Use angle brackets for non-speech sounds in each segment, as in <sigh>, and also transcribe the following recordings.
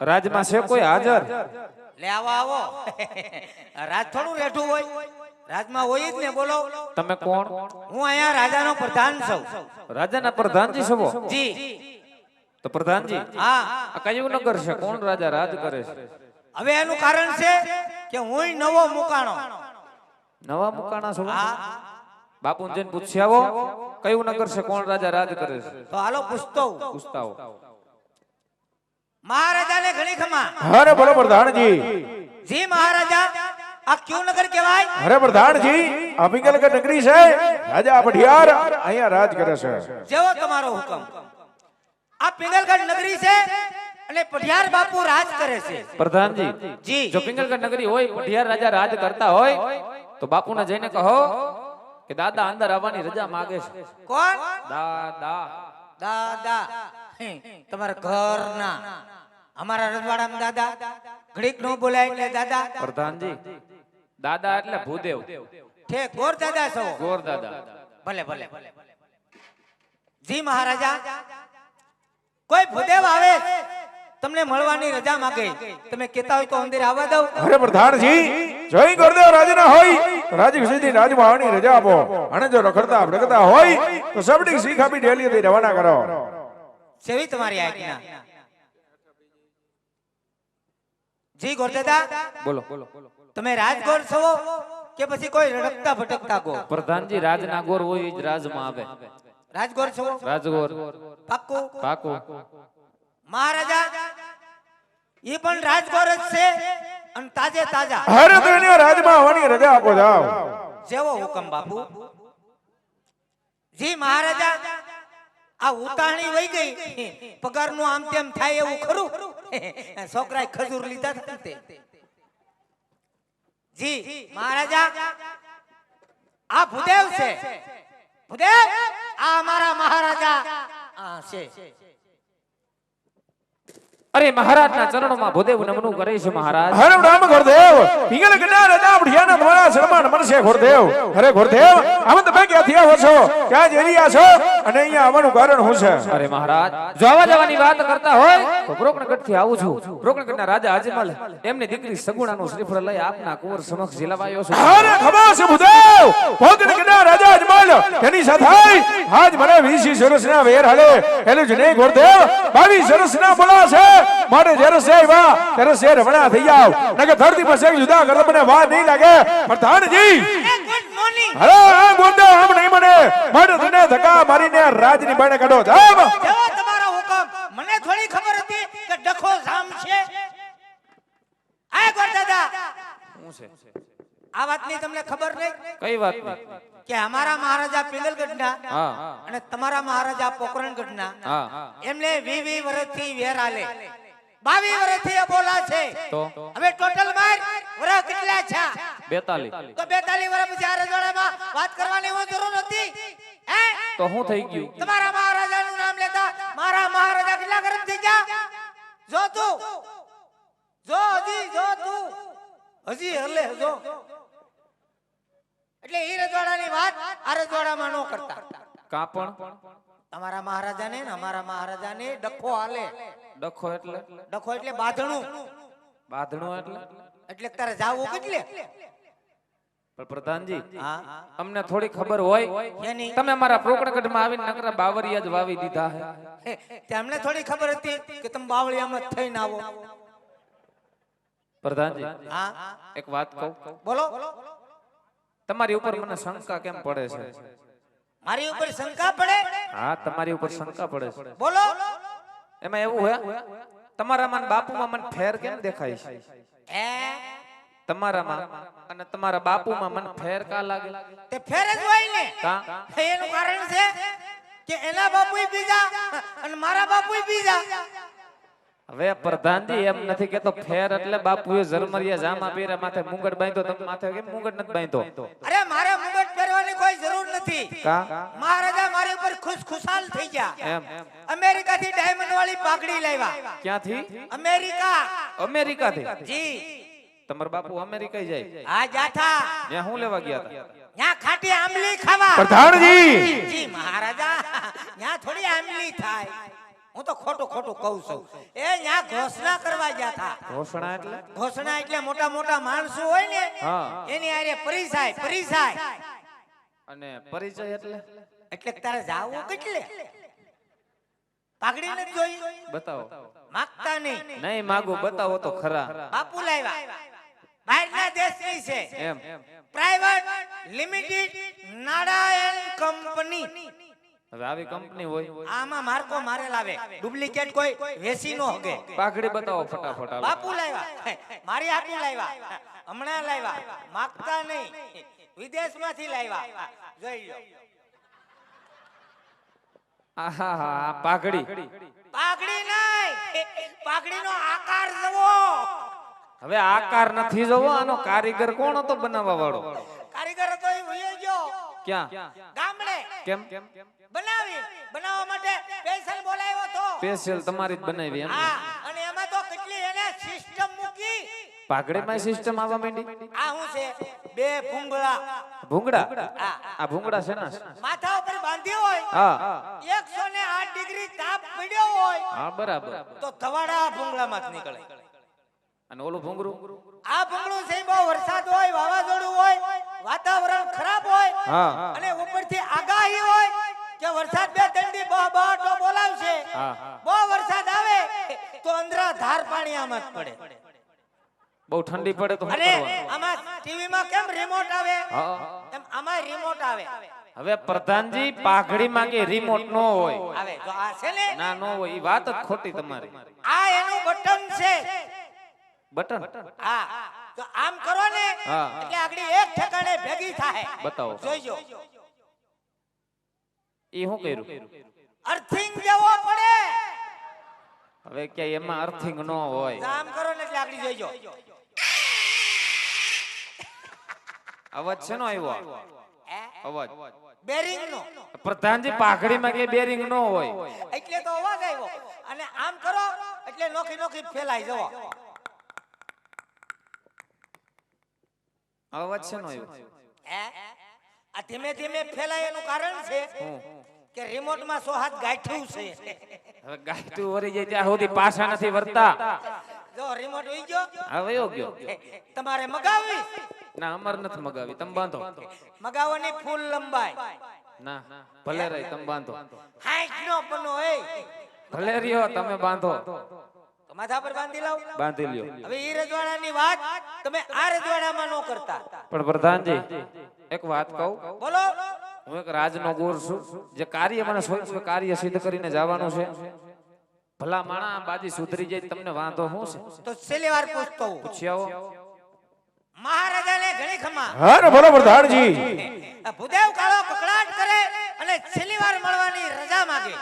રાજમાં છે કોઈ હાજર? લે આવો આવો. <laughs> રાજ થોડું રેઠું હોય. રાજમાં હોય જ ને બોલો. તમે કોણ? હું અહીંયા રાજાનો પ્રધાન છું. રાજાના પ્રધાનજી છો જી. તો પ્રધાનજી હા. આ કયું નગર છે? કોણ રાજા રાજ કરે છે? હવે એનું કારણ છે કે હું નવો મુકાણો. નવા મુકાણા છો હા. બાપુ જઈને પૂછી આવો કયું નગર છે? કોણ રાજા રાજ કરે છે? તો હાલો પૂછતો. પૂછતા મહારાજાને ઘણી ખમા. હરે બોલો પ્રધાનજી જી મહારાજા આ ક્યુ નગર કહેવાય? હરે પ્રધાનજી પિંગલગઢ નગરી છે? રાજા પઢિયાર અહીંયા રાજ કરે છે. જેવો તમારો હુકમ. આ પિંગલગઢ નગરી છે અને પઢિયાર બાપુ રાજ કરે છે. પ્રધાનજી જી. જો પિંગલગઢ નગરી હોય પઢિયાર રાજા રાજ કરતા હોય તો બાપુને જઈને કહો કે દાદા અંદર આવવાની રજા માગે છે. કોણ? દાદા. દાદા. તમારા ઘરના. અમારા રજવાડામાં દાદા ઘડીક નો બોલાય એટલે દાદા. પ્રધાનજી દાદા એટલે ભૂદેવ. ઠે ગોર દાદા છો. ગોર દાદા. ભલે ભલે. જી મહારાજા કોઈ ભૂદેવ આવે તમને મળવાની રજા માંગે. તમે કેતા હોય તો અંદર આવવા દઉં અરે પ્રધાનજી જય ગુરુદેવ રાજીના હોય. રાજી સુધી રાજમાં રજા આપો. અને જો રખડતા ભડકતા હોય તો સબડી શીખ આપી ડેલી રવાના કરો. સેવી તમારી આજ્ઞા. જી ગોરદાદા બોલો. બોલો તમે રાજગોર છો કે પછી કોઈ રડકતા ભટકતા ગો પ્રધાનજી રાજના ગોર હોય એ જ રાજમાં આવે. રાજગોર છો? રાજગોર. પાકો? પાકો. મહારાજા એ પણ રાજગોર જ છે અને તાજે તાજા. હરે તો રાજમાં આવવાની રજા આપો જાવ જેવો હુકમ બાપુ. જી મહારાજા આ ઉતાણી વહી ગઈ. પગારનું આમ તેમ થાય એવું ખરું? <laughs> છોકરાએ ખજૂર લીધા હતા તે. જી મહારાજા આ ભૂદેવ છે. ભૂદેવ આ અમારા મહારાજા. આ છે. અરે મહારાજના ચરણોમાં ભૂદેવ નમનું કરે છે મહારાજ. હરે રામ ગુરુદેવ. પિંગલગઢના રાજા પઢિયારના તમારા સન્માન મળશે ગુરુદેવ. હરે ગુરુદેવ આમ તમે ક્યાંથી આવો છો. ક્યાં જઈ રહ્યા છો? અને અહીંયા આવવાનું કારણ શું છે? અરે મહારાજ જો આવવા જવાની વાત કરતા હોય તો પ્રોકણગઢથી આવું છું. પ્રોકણગઢના રાજા અજમલ એમની દીકરી સગુણાનું શ્રીફળ લઈ આપના કુંવર સમક્ષ જીલાવાયો છું. અરે ખબર છે ભૂદેવ ભોગનગરના રાજા અજમલ તેની સાથે આજ મને વીસી સરસના વેર હાલે. એનું જ નહીં ગુરુદેવ. બાવીસ સરસના બોલા છે. મારે જ્યારે સે વા ત્યારે છે રમણા થઈ જાવ. નકે ધરતી પર સે જુદા કરતા મને વાર નહીં લાગે. પ્રધાનજી! મોર્નિંગ અરે આ ગુરુદેવ આમ નહીં મને. મારે તને ધક્કા મારીને રાજની બાણે કાઢો. જાવ. જેવો તમારો હુકમ. મને થોડી ખબર હતી કે ડખો જામ છે. આય ગોરદાદા હું છે? આ વાતની તમને ખબર નહીં? કઈ વાત કે અમારા મહારાજા પિંગલગઢના અને તમારા મહારાજા પોકરણગઢના હા. એમને વી વી વર્ષથી વેર આલે. બાવી વર્ષથી અબોલા છે. હવે ટોટલ માર. વર્ષ કેટલા છે? બેતાલી તો 42 વરા પછી આ રજવાડામાં વાત કરવાની હું જરૂર નથી. હે? તો હું થઈ ગયું. તમારા મહારાજાનું નામ લેતા મારા મહારાજા કેટલા ગરમ થઈ ગયા? જો તું. જો હજી જો તું. હજી હલે જો. એટલે એ રજવાડાની વાત આ રજવાડામાં ન કરતા. કાપણ? તમારા મહારાજાને ને અમારા મહારાજાને ડખો હાલે. ડખો એટલે? ડખો એટલે બાંધણું. બાંધણો એટલે? એટલે તારે જાવું કેટલે પણ પ્રધાનજી અમને થોડી ખબર હોય તમે મારા અમારા પ્રોકણગઢમાં આવીને નકરા બાવરિયા જ વાવી દીધા હે. તેમને થોડી ખબર હતી કે તમે બાવળિયામાં થઈને આવો. પ્રધાનજી હા? એક વાત કહું? બોલો. તમારી ઉપર મને શંકા કેમ પડે છે? મારી ઉપર શંકા પડે? હા તમારી ઉપર શંકા પડે છે. બોલો. એમાં એવું હે તમારામાં બાપુમાં મને ફેર કેમ દેખાય છે? એ તમારામાં અને તમારા બાપુમાં મને ફેર કા લાગે? તે ફેર જ હોય ને? કા? એનું કારણ છે કે એના બાપુય બીજા અને મારા બાપુય બીજા. હવે પ્રધાનજી એમ નથી કેતો ફેર એટલે બાપુએ જરમરિયા જામા પહેર્યા માથે મુંગટ બાંધ્યો તમે માથે કેમ મુંગટ નથી બાંધ્યો? અરે મારે મુંગટ પહેરવાની કોઈ જરૂર નથી. કા? મહારાજા ખુશ ખુશાલ થઈ ગયા. એમ. અમેરિકા થી ડાયમંડ વાળી પાઘડી લાવ્યા. ક્યાંથી? અમેરિકા. અમેરિકા થી જી. તમાર બાપુ અમેરિકા જાય. હા જાથા ત્યાં હું લેવા ગયા હતા? ત્યાં ખાટી આમલી ખાવા. પ્રધાનજી! જી મહારાજા. ત્યાં થોડી આંબલી થાય હું તો ખોટું ખોટું કહું છું. એ ત્યાં ઘોષણા કરવા ગયા હતા ઘોષણા એટલે? ઘોષણા એટલે મોટા મોટા માણસો હોય ને એની આરે પરિસાય પરિસાય. અને પરિચય એટલે? એટલે તારે જાવું કેટલે? પાઘડી નથી જોઈ. બતાવો. માગતા નહીં. નહીં. માગો બતાવો તો ખરા. બાપુ લાવ્યા બહારના દેશની છે. એમ. Private limited Narayan company. હવે આવી કંપની હોય. આમાં માર્કો મારે લાવે. ડુપ્લિકેટ કોઈ વેસી નો હગે પાઘડી બતાવો ફટાફટ બાપુ લાવ્યા મારી હાટુ લાવ્યા હમણાં લાવ્યા માગતા નહીં. વિદેશમાંથી લાવ્યા જોઈ લો. આહાહા, પાઘડી. પાઘડી. નહીં પાઘડીનો આકાર જવો હવે આકાર નથી જોવો આનો કારીગર કોણ હતો બનાવવા વાળો કારીગર હતો એ ભૂલી ગયો ક્યાં? ગામડે. કેમ? બનાવી. બનાવવા માટે સ્પેશિયલ બોલાવ્યો તો સ્પેશિયલ તમારી જ બનાવી એમ? હા અને એમાં તો કેટલી એને સિસ્ટમ મૂકી. પાઘડીમાં સિસ્ટમ આવવા માંડી? આ શું છે? બે ભૂંગળા. ભૂંગળા? આ. ભૂંગળા છે ને? માથા ઉપર બાંધ્યો હોય હા. એકસો ને આઠ ડિગ્રી તાપ પડ્યો હોય હા બરાબર. તો ધવાડા ભૂંગળામાં જ નીકળે. અને ઓલું ભૂંગળું? આ ભૂંગળું છે બહુ વરસાદ હોય વાવાઝોડું હોય વાતાવરણ ખરાબ હોય હા. અને ઉપરથી આગાહી હોય કે વરસાદ બે ત્રણ બહુ બહાટો બોલાવશે. બહુ વરસાદ આવે તો અંદરા ધાર પાણી આમાં જ પડે. બહુ ઠંડી પડે તો અરે આમાં ટીવી માં કેમ રિમોટ આવે? એમ આમાં રિમોટ આવે. હવે પ્રધાનજી પાઘડી માંગે રિમોટ નો હોય. આવે તો આ છે ને? ના નો હોય. ઈ વાત જ ખોટી તમારી. આ એનું બટન છે. બટન? હા. તો આમ કરો ને એટલે આગળી એક ઠેકાણે ભેગી થાય. બતાવો. જોઈજો. ઈ શું કર્યું? અર્થિંગ દેવો પડે. હવે ક્યાંય એમાં અર્થિંગ નો હોય. આમ કરો ને એટલે આગળી જોઈજો. અવાજ છે નો આવ્યો? અવાજ. બેરિંગ નો. પ્રધાનજી પાઘડી માંગે બેરિંગ નો હોય? એટલે તો અવાજ આવ્યો. અને આમ કરો એટલે નોખી નોખી ફેલાઈ જવો. અવાજ છે નો આવ્યો આ ધીમે ધીમે ફેલાય એનું કારણ છે કે રિમોટમાં સો હાથ ગાંઠ્યું છે. હવે ગાયતું વરી જાય ત્યાં સુધી પાછા નથી વર્તા. જો રિમોટ ઉઈ ગયો? હવે વયો ગયો. તમારે મગાવી ના અમર નથી મગાવી. તમે બાંધો. મગાવવાની ફૂલ લંબાઈ. ના ભલે રહી તમે બાંધો. હાઈટ નો પનો એ. ભલે રહ્યો તમે બાંધો. માથા પર બાંધી લાવ. બાંધી લ્યો. હવે ઈ રજવાડાની વાત તમે આ રજવાડામાં નો કરતા. પણ પ્રધાનજી એક વાત કહું. બોલો. હું એક રાજનો ગોર છું. જે કાર્ય મને સ્વયં સ્વ કાર્ય સિદ્ધ કરીને જવાનું છે. ભલા માણા બાજી સુધરી જાય તમને વાંધો શું છે? તો છેલ્લી વાર પૂછતો હું પૂછી આવો. મહારાજાને ઘણી ખમા. હા ને બરોબર ધાડજી ભૂદેવ કાળો કકડાટ કરે અને છેલ્લી વાર મળવાની રજા માંગે.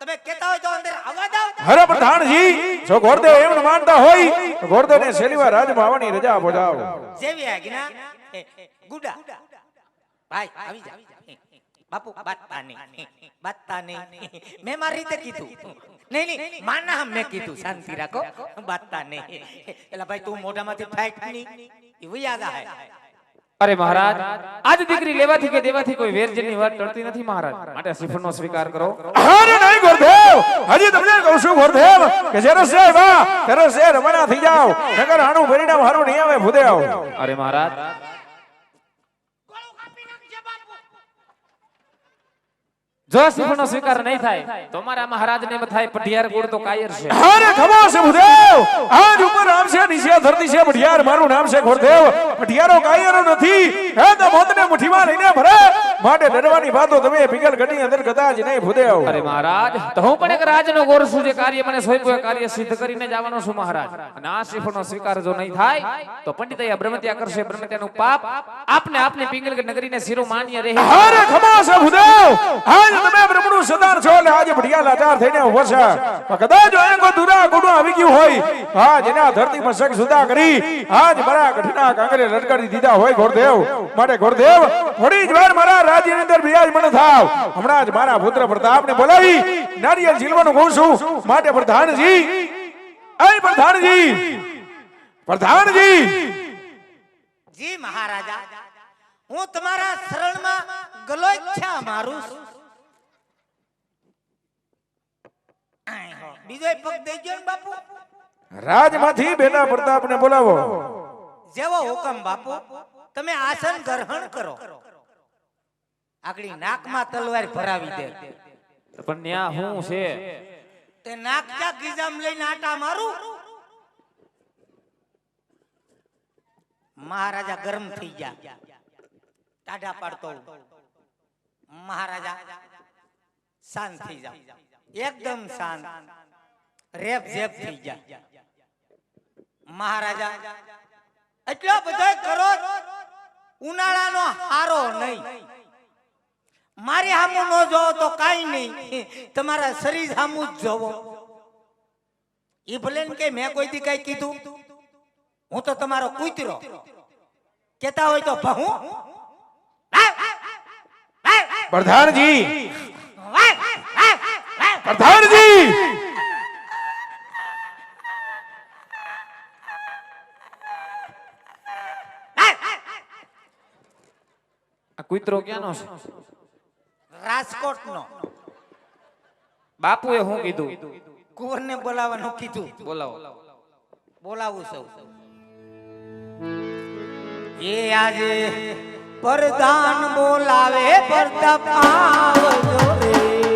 તમે કહેતા હોય તો અંદર આવવા દો. હરે પ્રધાનજી જો ગોરદેવ એમ માનતા હોય ગોરદેવને છેલ્લી વાર રાજમાં આવવાની રજા આપો જાવ જેવી આજ્ઞા? ગુડા. ભાઈ આવી જા. બાપુ બાતતા નહીં બાતતા નહીં મેં મારી રીતે કીધું. નહીં નહીં માના મેં કીધું. શાંતિ રાખો. બાતતા નહીં એલા ભાઈ તું મોઢામાંથી ફાઈટ નહીં એ યાદ આવે અરે મહારાજ આજ દીકરી લેવાથી કે દેવાથી કોઈ વેરજની વાત ટળતી નથી મહારાજ. માટે શ્રીફળનો સ્વીકાર કરો. અરે નહીં ગોરદેવ હજી તમને કહું છું ગોરદેવ કે જ્યારે સે વા ત્યારે શેર રમણા થઈ જાવ નગર આનું પરિણામ હારું નહીં આવે ભૂદેવ. અરે મહારાજ જો શ્રીફળનો સ્વીકાર નહીં થાય તો અમારા મહારાજને એમ થાય પઢિયાર ગુણ તો કાયર છે. અરે ખમો છે ભૂદેવ! આજ ઉપર નામ છે નીચે ધરતી છે ભટિયાર મારું નામ છે ગોરદેવ ભટિયારો કાયરો નથી. હે તો મોતને મુઠ્ઠીમાં લઈને ભરે. માટે ડરવાની વાતો તમે પિંગલ ગઢની અંદર કદાચ નહીં ભૂદેવ. અરે મહારાજ તો હું પણ એક રાજનો ગોર છું જે કાર્ય મને સોંપ્યું કાર્ય સિદ્ધ કરીને જવાનો છું મહારાજ. અને આ શ્રીફળનો સ્વીકાર જો નહીં થાય તો પંડિત બ્રહ્મત્યા કરશે બ્રહ્મત્યાનું પાપ આપને આપને પિંગલગઢ નગરીને શિરો માન્ય રહે. અરે ખમા છે ભૂદેવ! આજ તમે બ્રહ્મનું સદાર છો એટલે આજે ભટિયા લાચાર થઈને ઊભો છે. કદાચ એંગો દુરા ગુનો આવી ગયું હોય હા જેના ધરતી પર શક સુદા કરી, આજ મારા કઠના કાંગરે લટકાડી દીધા હોય ગોરદેવ માટે ગોરદેવ થોડી જ વાર મારા રાજ્યની અંદર બિરાજ મને થાવ. હમણાં જ મારા પુત્ર પ્રતાપને બોલાવી, નારિયેળ જીલવાનું કહું છું. માટે પ્રધાનજી અય પ્રધાનજી પ્રધાનજી. જી મહારાજા, હું તમારા શરણમાં ગલોચ્છા મારું છું. આય હો. બીજો પગ દઈ ગયો ને બાપુ. રાજમાંથી બેના પ્રતાપને બોલાવો. જેવો હુકમ બાપુ તમે આસન ગ્રહણ કરો. આગળી નાકમાં તલવાર ભરાવી દે. પણ ન્યા હું છે? તે નાક ચા ગીજામ લઈને આટા મારું? મહારાજા ગરમ થઈ ગયા. ટાઢા પાડતો મહારાજા શાંત થઈ જાવ એકદમ શાંત. રેપ ઝેપ થઈ જાય મહારાજા, એટલો બધો કરો, ઉનાળાનો હારો નહીં. મારી સામું ન જોવો તો કઈ નહીં. તમારા શરીર સામું જ જોવો. એ ભલે કે મેં કોઈ દી કઈ કીધું. હું તો તમારો કૂતરો. કેતા હોય તો ભહું. પ્રધાનજી પ્રધાનજી! કુતરો ક્યાંનો છે? રાજકોટ નો બાપુએ હું કીધું? કુંવરને બોલાવવાનું કીધું. બોલાવો. બોલાવું સૌ. એ આજે પરદાન બોલાવે પરતાપ આવજો રે.